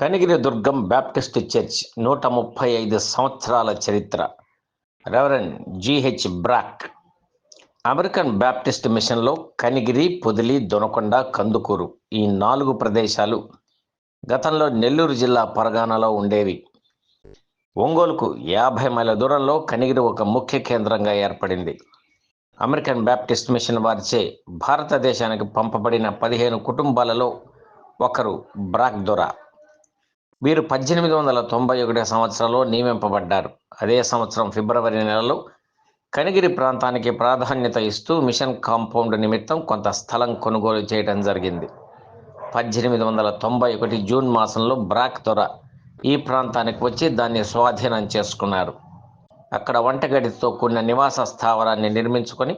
కనిగిరి దుర్గం Baptist church నూట ముప్పై ఐదు సంవత్సరాల చరిత్ర. Reverend G H Brock American Baptist మిషన్లో కనిగిరి పొదిలి దొనకొండ కందుకూరు ఈ నాలుగు ప్రదేశాలు గతంలో నెల్లూరు జిల్లా పరగానలో ఉండేవి. ఒంగోలుకు యాభై మైళ్ళ దూరంలో కనిగిరి ఒక ముఖ్య కేంద్రంగా ఏర్పడింది. అమెరికన్ బ్యాప్టిస్ట్ మిషన్ వారిచే భారతదేశానికి పంపబడిన పదిహేను కుటుంబాలలో ఒకరు బ్రాక్ దొర. వీరు పద్దెనిమిది వందల తొంభై ఒకటి సంవత్సరంలో నియమింపబడ్డారు. అదే సంవత్సరం ఫిబ్రవరి నెలలో కనిగిరి ప్రాంతానికి ప్రాధాన్యత ఇస్తూ మిషన్ కాంపౌండ్ నిమిత్తం కొంత స్థలం కొనుగోలు చేయడం జరిగింది. పద్దెనిమిది వందల తొంభై ఒకటి జూన్ మాసంలో బ్రాక్ దొర ఈ ప్రాంతానికి వచ్చి దాన్ని స్వాధీనం చేసుకున్నారు. అక్కడ వంటగడితో కూడిన నివాస స్థావరాన్ని నిర్మించుకొని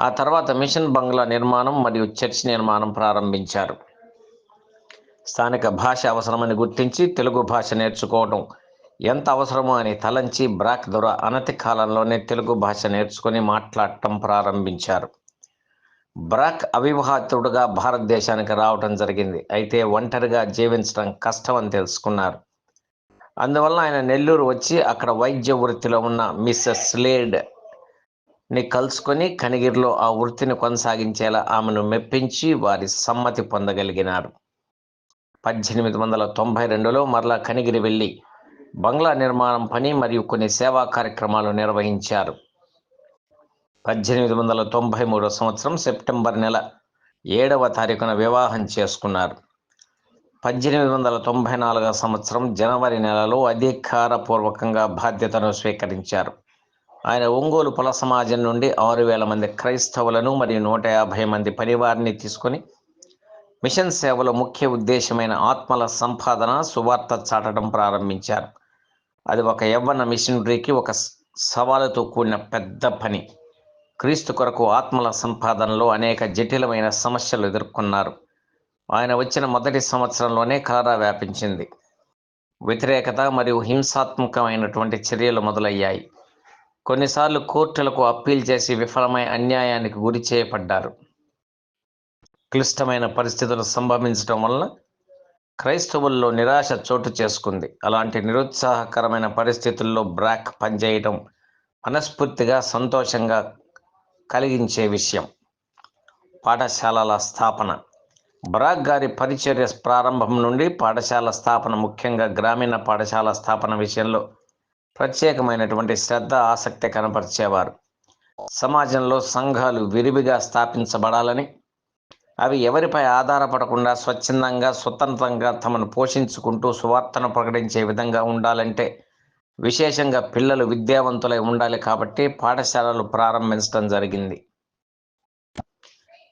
ఆ తర్వాత మిషన్ బంగ్లా నిర్మాణం మరియు చర్చ్ నిర్మాణం ప్రారంభించారు. స్థానిక భాష అవసరమని గుర్తించి తెలుగు భాష నేర్చుకోవడం ఎంత అవసరమో అని తలంచి బ్రాక్ దొర అనతి కాలంలోనే తెలుగు భాష నేర్చుకొని మాట్లాడటం ప్రారంభించారు. బ్రాక్ అవివాహితుడుగా భారతదేశానికి రావడం జరిగింది. అయితే ఒంటరిగా జీవించడం కష్టం అని తెలుసుకున్నారు. అందువల్ల ఆయన నెల్లూరు వచ్చి అక్కడ వైద్య వృత్తిలో ఉన్న మిస్సెస్ స్లేడ్ని కలుసుకొని కనిగిరిలో ఆ వృత్తిని కొనసాగించేలా ఆమెను మెప్పించి వారి సమ్మతి పొందగలిగినారు. పద్దెనిమిది వందల తొంభై రెండులో మరలా కనిగిరి వెళ్ళి బంగ్లా నిర్మాణం పని మరియు కొన్ని సేవా కార్యక్రమాలు నిర్వహించారు. పద్దెనిమిది వందల తొంభై మూడో సంవత్సరం సెప్టెంబర్ నెల ఏడవ తారీఖున వివాహం చేసుకున్నారు. పద్దెనిమిది వందల తొంభై నాలుగవ సంవత్సరం జనవరి నెలలో అధికారపూర్వకంగా బాధ్యతను స్వీకరించారు. ఆయన ఒంగోలు కుల సమాజం నుండి ఆరు వేల మంది క్రైస్తవులను మరియు నూట యాభై మంది పనివారిని తీసుకొని మిషన్ సేవలో ముఖ్య ఉద్దేశమైన ఆత్మల సంపాదన సువార్త చాటడం ప్రారంభించారు. అది ఒక యవ్వన మిషనరీకి ఒక సవాలుతో కూడిన పెద్ద పని. క్రీస్తు కొరకు ఆత్మల సంపాదనలో అనేక జటిలమైన సమస్యలు ఎదుర్కొన్నారు. ఆయన వచ్చిన మొదటి సంవత్సరంలోనే కలరా వ్యాపించింది. వ్యతిరేకత మరియు హింసాత్మకమైనటువంటి చర్యలు మొదలయ్యాయి. కొన్నిసార్లు కోర్టులకు అప్పీల్ చేసి విఫలమై అన్యాయానికి గురి చేయబడ్డారు క్లిష్టమైన పరిస్థితులు సంభవించడం వలన క్రైస్తవుల్లో నిరాశ చోటు చేసుకుంది. అలాంటి నిరుత్సాహకరమైన పరిస్థితుల్లో బ్రాక్ పనిచేయడం మనస్ఫూర్తిగా సంతోషంగా కలిగించే విషయం. పాఠశాలల స్థాపన. బ్రాక్ గారి పరిచర్య ప్రారంభం నుండి పాఠశాల స్థాపన ముఖ్యంగా గ్రామీణ పాఠశాల స్థాపన విషయంలో ప్రత్యేకమైనటువంటి శ్రద్ధ ఆసక్తి కనపరిచేవారు. సమాజంలో సంఘాలు విరివిగా స్థాపించబడాలని అవి ఎవరిపై ఆధారపడకుండా స్వచ్ఛందంగా స్వతంత్రంగా తమను పోషించుకుంటూ సువార్తను ప్రకటించే విధంగా ఉండాలంటే విశేషంగా పిల్లలు విద్యావంతులై ఉండాలి కాబట్టి పాఠశాలలు ప్రారంభించడం జరిగింది.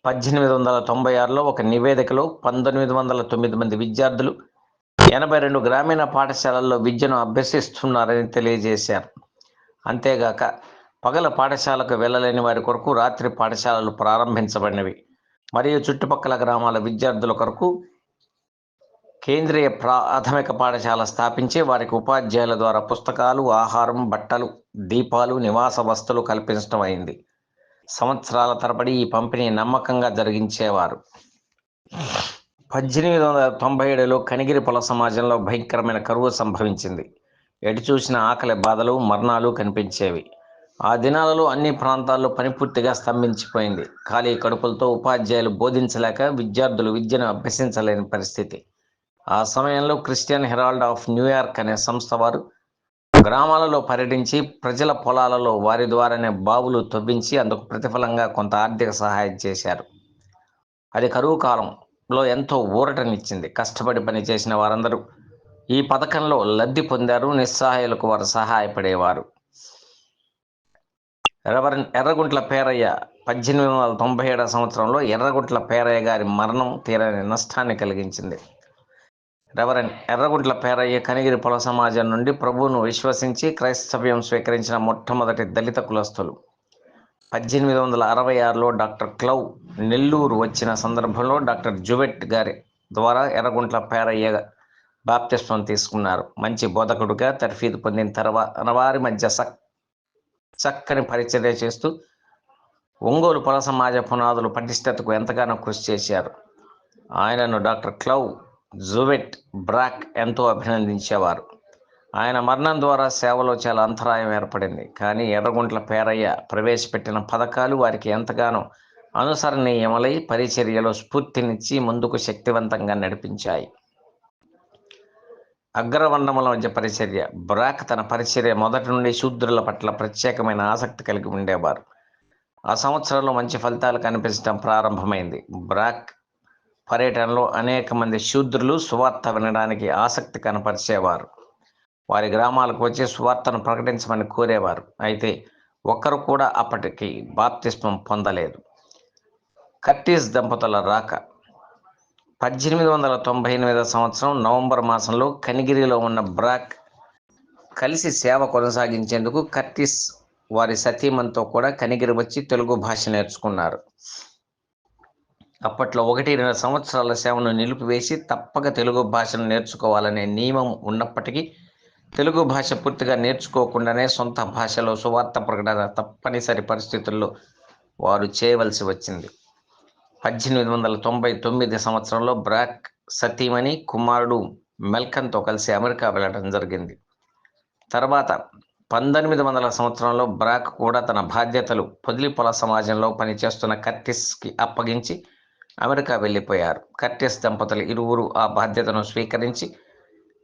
పద్దెనిమిది వందల తొంభై ఆరులో ఒక నివేదికలో పంతొమ్మిది వందల తొమ్మిది మంది విద్యార్థులు ఎనభై రెండు గ్రామీణ పాఠశాలల్లో విద్యను అభ్యసిస్తున్నారని తెలియజేశారు. అంతేగాక పగల పాఠశాలకు వెళ్ళలేని వారి కొరకు రాత్రి పాఠశాలలు ప్రారంభించబడినవి. మరియు చుట్టుపక్కల గ్రామాల విద్యార్థుల కొరకు కేంద్రీయ ప్రాథమిక పాఠశాల స్థాపించి వారికి ఉపాధ్యాయుల ద్వారా పుస్తకాలు ఆహారం బట్టలు దీపాలు నివాస వస్తువులు కల్పించడం అయింది. సంవత్సరాల తరబడి ఈ పంపిణీ నమ్మకంగా జరిగించేవారు. పద్దెనిమిది వందల తొంభై ఏడులో కనిగిరి పొల సమాజంలో భయంకరమైన కరువు సంభవించింది. ఎటు చూసిన ఆకలి బాధలు మరణాలు కనిపించేవి. ఆ దినాలలో అన్ని ప్రాంతాల్లో పని పూర్తిగా స్తంభించిపోయింది. ఖాళీ కడుపులతో ఉపాధ్యాయులు బోధించలేక విద్యార్థులు విద్యను అభ్యసించలేని పరిస్థితి. ఆ సమయంలో క్రిస్టియన్ హెరాల్డ్ ఆఫ్ న్యూయార్క్ అనే సంస్థ వారు గ్రామాలలో పర్యటించి ప్రజల పొలాలలో వారి ద్వారానే బావులు తవ్వించి అందుకు ప్రతిఫలంగా కొంత ఆర్థిక సహాయం చేశారు. అది కరువు కాలంలో ఎంతో ఊరటనిచ్చింది. కష్టపడి పని చేసిన వారందరూ ఈ పథకంలో లబ్ధి పొందారు. నిస్సహాయులకు వారు సహాయపడేవారు. రెవరెండ్ ఎర్రగుంట్ల పేరయ్య పద్దెనిమిది వందల తొంభై ఏడవ సంవత్సరంలో ఎర్రగుంట్ల పేరయ్య గారి మరణం తీరని నష్టాన్ని కలిగించింది. రెవరెన్ ఎర్రగుంట్ల పేరయ్య కనిగిరి పొల సమాజం నుండి ప్రభువును విశ్వసించి క్రైస్తవ్యం స్వీకరించిన మొట్టమొదటి దళిత కులస్తులు. పద్దెనిమిది వందల అరవై ఆరులో డాక్టర్ క్లౌ నెల్లూరు వచ్చిన సందర్భంలో డాక్టర్ జువెట్ గారి ద్వారా ఎర్రగుంట్ల పేరయ్య బాప్తిస్వం తీసుకున్నారు. మంచి బోధకుడుగా తర్ఫీదు పొందిన తర్వాత వారి మధ్య సక్ చక్కని పరిచర్య చేస్తూ ఒంగోలు పొల సమాజ పునాదులు పటిష్టతకు ఎంతగానో కృషి చేశారు. ఆయనను డాక్టర్ క్లౌ జువెట్ బ్రాక్ ఎంతో అభినందించేవారు. ఆయన మరణం ద్వారా సేవలో చాలా అంతరాయం ఏర్పడింది. కానీ ఎర్రగుంట్ల పేరయ్య ప్రవేశపెట్టిన పథకాలు వారికి ఎంతగానో అనుసరణీయములై పరిచర్యలో స్ఫూర్తినిచ్చి ముందుకు శక్తివంతంగా నడిపించాయి. అగ్రవర్ణముల మధ్య పరిచర్య. బ్రాక్ తన పరిచర్య మొదటి నుండి శూద్రుల పట్ల ప్రత్యేకమైన ఆసక్తి కలిగి ఉండేవారు. ఆ సంవత్సరంలో మంచి ఫలితాలు కనిపించడం ప్రారంభమైంది. బ్రాక్ పర్యటనలో అనేక మంది శూద్రులు సువార్త వినడానికి ఆసక్తి కనపరిచేవారు. వారి గ్రామాలకు వచ్చి సువార్తను ప్రకటించమని కోరేవారు. అయితే ఒక్కరు కూడా అప్పటికి బాప్తిస్మం పొందలేదు. కర్టీస్ దంపతుల రాక పద్దెనిమిది వందల తొంభై ఎనిమిదవ సంవత్సరం నవంబర్ మాసంలో కనిగిరిలో ఉన్న బ్రాక్ కలిసి సేవ కొనసాగించేందుకు కర్టిస్ వారి సతీమంతో కూడా కనిగిరి వచ్చి తెలుగు భాష నేర్చుకున్నారు. అప్పట్లో ఒకటి రెండు సంవత్సరాల సేవను నిలిపివేసి తప్పక తెలుగు భాషను నేర్చుకోవాలనే నియమం ఉన్నప్పటికీ తెలుగు భాష పూర్తిగా నేర్చుకోకుండానే సొంత భాషలో సువార్త ప్రకటన తప్పనిసరి పరిస్థితుల్లో వారు చేయవలసి వచ్చింది. పద్దెనిమిది వందల తొంభై తొమ్మిది సంవత్సరంలో బ్రాక్ సతీమణి కుమారుడు మెల్కన్తో కలిసి అమెరికా వెళ్ళడం జరిగింది. తర్వాత పంతొమ్మిది వందల సంవత్సరంలో బ్రాక్ కూడా తన బాధ్యతలు పొదిలిపొల సమాజంలో పనిచేస్తున్న కర్టిస్కి అప్పగించి అమెరికా వెళ్ళిపోయారు. కర్టిస్ దంపతులు ఇరువురు ఆ బాధ్యతను స్వీకరించి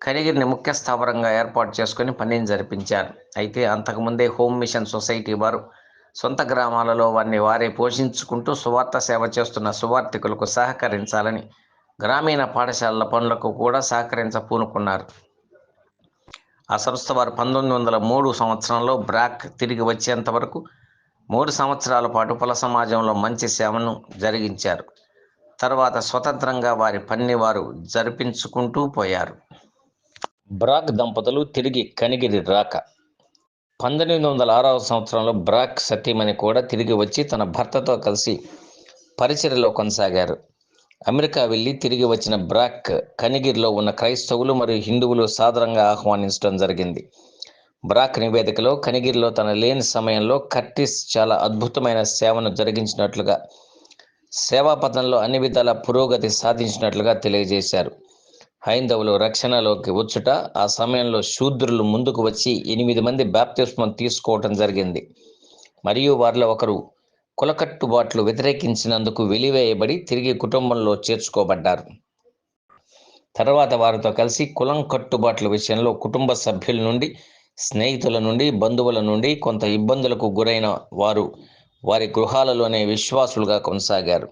కరిగిరిని ముఖ్య స్థావరంగా ఏర్పాటు చేసుకుని పనిని జరిపించారు. అయితే అంతకుముందే హోమ్ మిషన్ సొసైటీ వారు సొంత గ్రామాలలో వారిని వారే పోషించుకుంటూ సువార్త సేవ చేస్తున్న సువార్థికులకు సహకరించాలని గ్రామీణ పాఠశాలల పనులకు కూడా సహకరించ పూనుకున్నారు ఆ సంస్థ వారు పంతొమ్మిది వందల మూడు సంవత్సరంలో బ్రాక్ తిరిగి వచ్చేంత వరకు మూడు సంవత్సరాల పాటు పొల సమాజంలో మంచి సేవను జరిగించారు. తర్వాత స్వతంత్రంగా వారి పని వారు జరిపించుకుంటూ పోయారు. బ్రాక్ దంపతులు తిరిగి కనిగిరి రాక పంతొమ్మిది వందల ఆరవ సంవత్సరంలో బ్రాక్ సతీమణి కూడా తిరిగి వచ్చి తన భర్తతో కలిసి పరిచర్లో కొనసాగారు. అమెరికా వెళ్ళి తిరిగి వచ్చిన బ్రాక్ కనిగిరిలో ఉన్న క్రైస్తవులు మరియు హిందువులు సాదరంగా ఆహ్వానించడం జరిగింది. బ్రాక్ నివేదికలో కనిగిరిలో తన లేని సమయంలో కర్టిస్ చాలా అద్భుతమైన సేవను జరిగించినట్లుగా సేవాపథంలో అన్ని విధాల పురోగతి సాధించినట్లుగా తెలియజేశారు. హైందవులు రక్షణలోకి వచ్చుట ఆ సమయంలో శూద్రులు ముందుకు వచ్చి ఎనిమిది మంది బాప్తిస్మం తీసుకోవటం జరిగింది. మరియు వారిలో ఒకరు కులకట్టుబాట్లు వ్యతిరేకించినందుకు వెలివేయబడి తిరిగి కుటుంబంలో చేర్చుకోబడ్డారు. తర్వాత వారితో కలిసి కులం కట్టుబాట్ల విషయంలో కుటుంబ సభ్యుల నుండి స్నేహితుల నుండి బంధువుల నుండి కొంత ఇబ్బందులకు గురైన వారు వారి గృహాలలోనే విశ్వాసులుగా కొనసాగారు.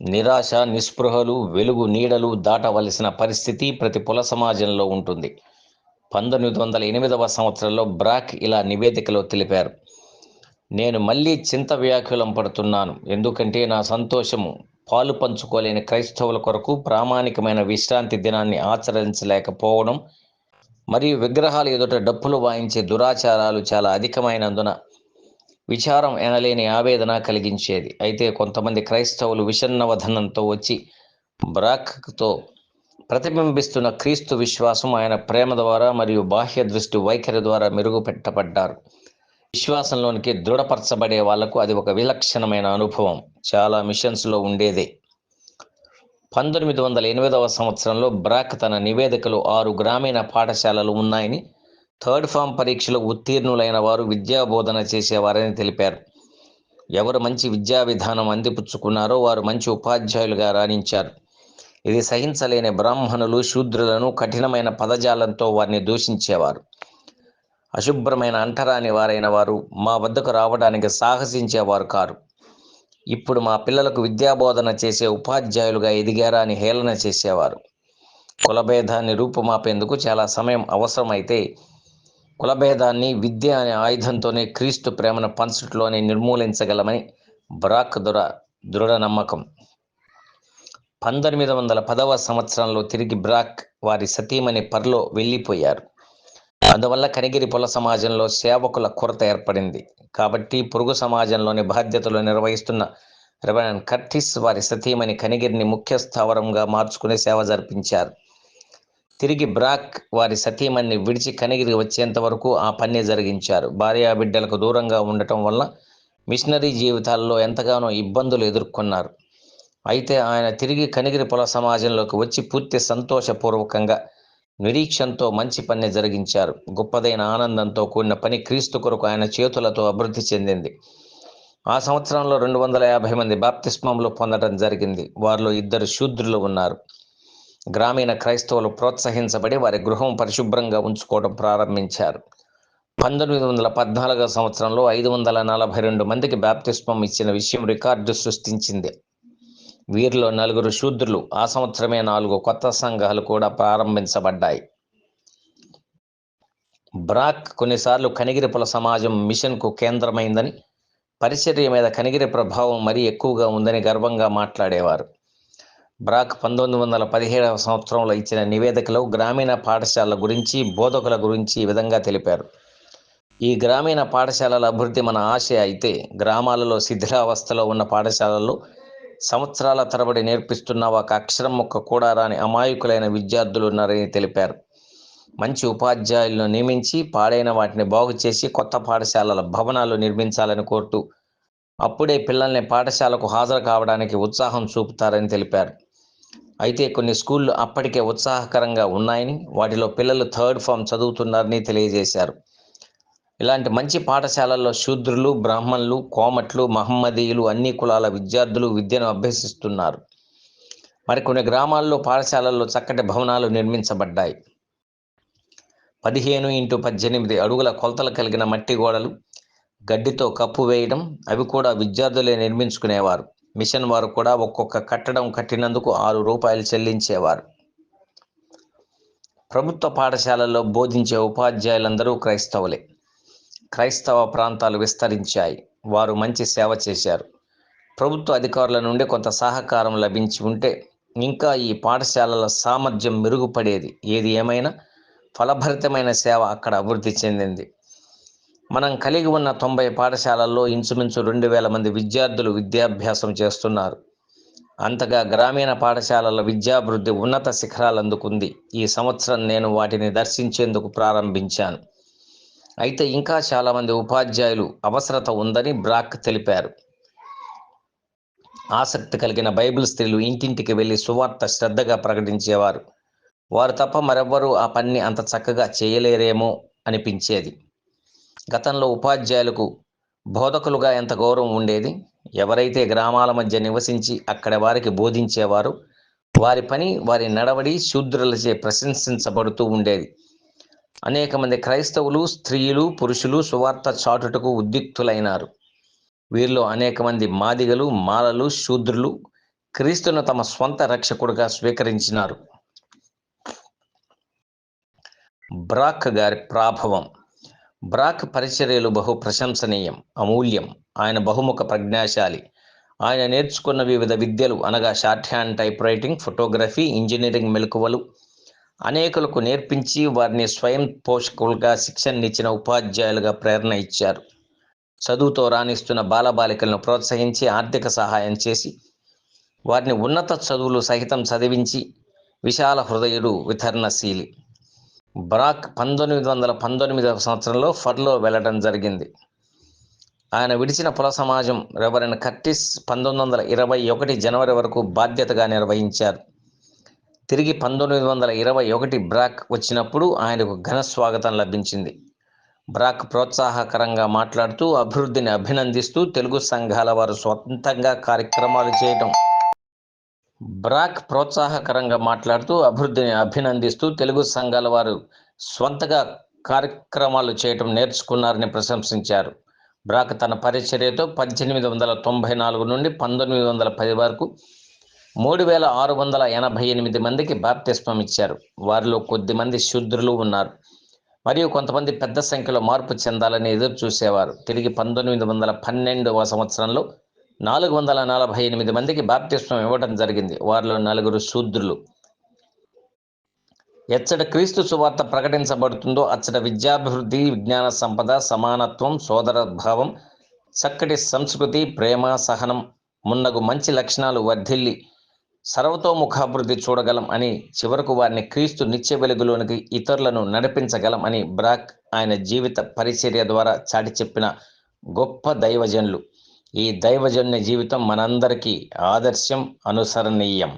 నిరాశ నిస్పృహలు వెలుగు నీడలు దాటవలసిన పరిస్థితి ప్రతి కుల సమాజంలో ఉంటుంది. పంతొమ్మిది వందల ఎనిమిదవ సంవత్సరంలో బ్రాక్ ఇలా నివేదికలో తెలిపారు. నేను మళ్ళీ చింత వ్యాకులం పడుతున్నాను. ఎందుకంటే నా సంతోషము పాలు పంచుకోలేని క్రైస్తవుల కొరకు ప్రామాణికమైన విశ్రాంతి దినాన్ని ఆచరించలేకపోవడం మరియు విగ్రహాలు ఎదుట డప్పులు వాయించే దురాచారాలు చాలా అధికమైనందున విచారం ఎనలేని ఆవేదన కలిగించేది. అయితే కొంతమంది క్రైస్తవులు విషన్నవధనంతో వచ్చి బ్రాక్తో ప్రతిబింబిస్తున్న క్రీస్తు విశ్వాసం ఆయన ప్రేమ ద్వారా మరియు బాహ్య దృష్టి వైఖరి ద్వారా మెరుగుపెట్టబడ్డారు. విశ్వాసంలోనికి దృఢపరచబడే వాళ్ళకు అది ఒక విలక్షణమైన అనుభవం. చాలా మిషన్స్లో ఉండేదే. పంతొమ్మిది వందల ఎనిమిదవ సంవత్సరంలో బ్రాక్ తన నివేదికలో ఆరు గ్రామీణ పాఠశాలలు ఉన్నాయని థర్డ్ ఫామ్ పరీక్షలో ఉత్తీర్ణులైన వారు విద్యా బోధన చేసేవారని తెలిపారు. ఎవరు మంచి విద్యా విధానం అందిపుచ్చుకున్నారో వారు మంచి ఉపాధ్యాయులుగా రాణించారు. ఇది సహించలేని బ్రాహ్మణులు శూద్రులను కఠినమైన పదజాలంతో వారిని దూషించేవారు. అశుభ్రమైన అంటరాని వారైన వారు మా వద్దకు రావడానికి సాహసించేవారు కారు. ఇప్పుడు మా పిల్లలకు విద్యాబోధన చేసే ఉపాధ్యాయులుగా ఎదిగారా అని హేళన చేసేవారు. కులభేదాన్ని రూపుమాపేందుకు చాలా సమయం అవసరమైతే కులభేదాన్ని విద్య అనే ఆయుధంతోనే క్రీస్తు ప్రేమను పంచట్లోనే నిర్మూలించగలమని బ్రాక్ దొర దృఢ నమ్మకం. పంతొమ్మిది వందల పదవ సంవత్సరంలో తిరిగి బ్రాక్ వారి సతీమణి పర్లో వెళ్ళిపోయారు. అందువల్ల కనిగిరి పొల సమాజంలో సేవకుల కొరత ఏర్పడింది. కాబట్టి పొరుగు సమాజంలోని బాధ్యతలు నిర్వహిస్తున్న రెవరెండ్ కర్టిస్ వారి సతీమణి కనిగిరిని ముఖ్య స్థావరంగా మార్చుకుని సేవ జరిపించారు. తిరిగి బ్రాక్ వారి సతీమణిని విడిచి కనిగిరి వచ్చేంత వరకు ఆ పన్నే జరిగించారు. భార్యా బిడ్డలకు దూరంగా ఉండటం వల్ల మిషనరీ జీవితాల్లో ఎంతగానో ఇబ్బందులు ఎదుర్కొన్నారు. అయితే ఆయన తిరిగి కనిగిరి పొల సమాజంలోకి వచ్చి పూర్తి సంతోషపూర్వకంగా నిరీక్షంతో మంచి పని జరిగించారు. గొప్పదైన ఆనందంతో కూడిన పని క్రీస్తు కొరకు ఆయన చేతులతో అభివృద్ధి చెందింది. ఆ సంవత్సరంలో రెండు వందల యాభై మంది బాప్తిస్మంలో పొందడం జరిగింది. వారిలో ఇద్దరు శూద్రులు ఉన్నారు. గ్రామీణ క్రైస్తవులు ప్రోత్సహించబడి వారి గృహం పరిశుభ్రంగా ఉంచుకోవడం ప్రారంభించారు. పంతొమ్మిది వందల పద్నాలుగో సంవత్సరంలో ఐదు వందల నలభై రెండు మందికి బ్యాప్తిస్మం ఇచ్చిన విషయం రికార్డు సృష్టించింది. వీరిలో నలుగురు శూద్రులు ఆ సంవత్సరమే నాలుగు కొత్త సంఘాలు కూడా ప్రారంభించబడ్డాయి. బ్రాక్ కొన్నిసార్లు కనిగిరిపుల సమాజం మిషన్కు కేంద్రమైందని పరిచర్య మీద కనిగిరి ప్రభావం మరీ ఎక్కువగా ఉందని గర్వంగా మాట్లాడేవారు. బ్రాక్ పంతొమ్మిది వందల పదిహేడవ సంవత్సరంలో ఇచ్చిన నివేదికలో గ్రామీణ పాఠశాలల గురించి బోధకుల గురించి ఈ విధంగా తెలిపారు. ఈ గ్రామీణ పాఠశాలల అభివృద్ధి మన ఆశ అయితే గ్రామాలలో శిథిలావస్థలో ఉన్న పాఠశాలల్లో సంవత్సరాల తరబడి నేర్పిస్తున్న ఒక అక్షరం మొక్క కూడా రాని అమాయకులైన విద్యార్థులు ఉన్నారని తెలిపారు. మంచి ఉపాధ్యాయులను నియమించి పాడైన వాటిని బాగు చేసి కొత్త పాఠశాలల భవనాలు నిర్మించాలని కోరుతూ అప్పుడే పిల్లల్ని పాఠశాలకు హాజరు కావడానికి ఉత్సాహం చూపుతారని తెలిపారు. అయితే కొన్ని స్కూళ్ళు అప్పటికే ఉత్సాహకరంగా ఉన్నాయని వాటిలో పిల్లలు థర్డ్ ఫామ్ చదువుతున్నారని తెలియజేశారు. ఇలాంటి మంచి పాఠశాలల్లో శూద్రులు బ్రాహ్మణులు కోమట్లు మహమ్మదీయులు అన్ని కులాల విద్యార్థులు విద్యను అభ్యసిస్తున్నారు. మరికొన్ని గ్రామాల్లో పాఠశాలల్లో చక్కటి భవనాలు నిర్మించబడ్డాయి. పదిహేను ఇంటూ పద్దెనిమిది అడుగుల కొలతలు కలిగిన మట్టి గోడలు గడ్డితో కప్పు వేయడం అవి కూడా విద్యార్థులే నిర్మించుకునేవారు. మిషన్ వారు కూడా ఒక్కొక్క కట్టడం కట్టినందుకు ఆరు రూపాయలు చెల్లించేవారు. ప్రభుత్వ పాఠశాలల్లో బోధించే ఉపాధ్యాయులందరూ క్రైస్తవులే. క్రైస్తవ ప్రాంతాలు విస్తరించాయి. వారు మంచి సేవ చేశారు. ప్రభుత్వ అధికారుల నుండి కొంత సహకారం లభించి ఉంటే ఇంకా ఈ పాఠశాలల సామర్థ్యం మెరుగుపడేది. ఏది ఏమైనా ఫలభరితమైన సేవ అక్కడ అభివృద్ధి చెందింది. మనం కలిగి ఉన్న తొంభై పాఠశాలల్లో ఇంచుమించు రెండు వేల మంది విద్యార్థులు విద్యాభ్యాసం చేస్తున్నారు. అంతగా గ్రామీణ పాఠశాలల విద్యాభివృద్ధి ఉన్నత శిఖరాలు అందుకుంది. ఈ సంవత్సరం నేను వాటిని దర్శించేందుకు ప్రారంభించాను. అయితే ఇంకా చాలామంది ఉపాధ్యాయులు అవసరత ఉందని బ్రాక్ తెలిపారు. ఆసక్తి కలిగిన బైబిల్ స్త్రీలు ఇంటింటికి వెళ్ళి సువార్త శ్రద్ధగా ప్రకటించేవారు. వారు తప్ప మరెవ్వరూ ఆ పని అంత చక్కగా చేయలేరేమో అనిపించేది. గతంలో ఉపాధ్యాయులకు బోధకులుగా ఎంత గౌరవం ఉండేది? ఎవరైతే గ్రామాల మధ్య నివసించి అక్కడ వారికి బోధించేవారు వారి పని వారి నడవడి శూద్రులచే ప్రశంసించబడుతూ ఉండేది. అనేక మంది క్రైస్తవులు స్త్రీలు పురుషులు సువార్త చాటుటకు ఉద్యుక్తులైనారు. వీరిలో అనేక మంది మాదిగలు మాలలు శూద్రులు క్రీస్తును తమ స్వంత రక్షకుడుగా స్వీకరించినారు. బ్రాక్ గారి ప్రాభవం. బ్రాక్ పరిచర్యలు బహు ప్రశంసనీయం అమూల్యం. ఆయన బహుముఖ ప్రజ్ఞాశాలి. ఆయన నేర్చుకున్న వివిధ విద్యలు అనగా shorthand typewriting photography engineering మెలకువలు. అనేకులకు నేర్పించి వారిని స్వయం పోషకులుగా శిక్షణనిచ్చిన ఉపాధ్యాయులుగా ప్రేరణ ఇచ్చారు. చదువుతో రాణిస్తున్న బాలబాలికలను ప్రోత్సహించి ఆర్థిక సహాయం చేసి వారిని ఉన్నత చదువులు సహితం చదివించి విశాల హృదయుడు వితరణశీలి. బ్రాక్ పంతొమ్మిది వందల పంతొమ్మిదవ సంవత్సరంలో ఫర్లో వెళ్ళడం జరిగింది. ఆయన విడిచిన పుల సమాజం రెవరెన్ కర్టిస్ పంతొమ్మిది వందల ఇరవై ఒకటి జనవరి వరకు బాధ్యతగా నిర్వహించారు. తిరిగి పంతొమ్మిది వందల ఇరవై ఒకటి బ్రాక్ వచ్చినప్పుడు ఆయనకు ఘన స్వాగతం లభించింది. బ్రాక్ ప్రోత్సాహకరంగా మాట్లాడుతూ అభివృద్ధిని అభినందిస్తూ తెలుగు సంఘాల వారు స్వతంత్రంగా కార్యక్రమాలు చేయటం బ్రాక్ ప్రోత్సాహకరంగా మాట్లాడుతూ అభివృద్ధిని అభినందిస్తూ తెలుగు సంఘాల వారు స్వంతగా కార్యక్రమాలు చేయటం నేర్చుకున్నారని ప్రశంసించారు. బ్రాక్ తన పరిచర్యతో పద్దెనిమిది వందల తొంభై నాలుగు నుండి పంతొమ్మిది వందల పది వరకు మూడు వేల ఆరు వందల ఎనభై ఎనిమిది మందికి బాప్తిస్మం ఇచ్చారు. వారిలో కొద్ది మంది శూద్రులు ఉన్నారు. మరియు కొంతమంది పెద్ద సంఖ్యలో మార్పు చెందాలని ఎదురు చూసేవారు తిరిగి పంతొమ్మిది వందల పన్నెండవ సంవత్సరంలో నాలుగు వందల నలభై ఎనిమిది మందికి బాప్తిస్మం ఇవ్వడం జరిగింది. వారిలో నలుగురు శూద్రులు. ఎచ్చట క్రీస్తు సువార్త ప్రకటించబడుతుందో అచ్చట విద్యాభివృద్ధి విజ్ఞాన సంపద సమానత్వం సోదరభావం చక్కటి సంస్కృతి ప్రేమ సహనం మున్నగు మంచి లక్షణాలు వర్ధిల్లి సర్వతోముఖాభివృద్ధి చూడగలం అని చివరకు వారిని క్రీస్తు నిత్య వెలుగులోనికి ఇతరులను నడిపించగలం అని బ్రాక్ ఆయన జీవిత పరిచర్య ద్వారా చాటి చెప్పిన గొప్ప దైవజనులు. ఈ దైవజన్య జీవితం మనందరికీ ఆదర్శం అనుసరణీయం.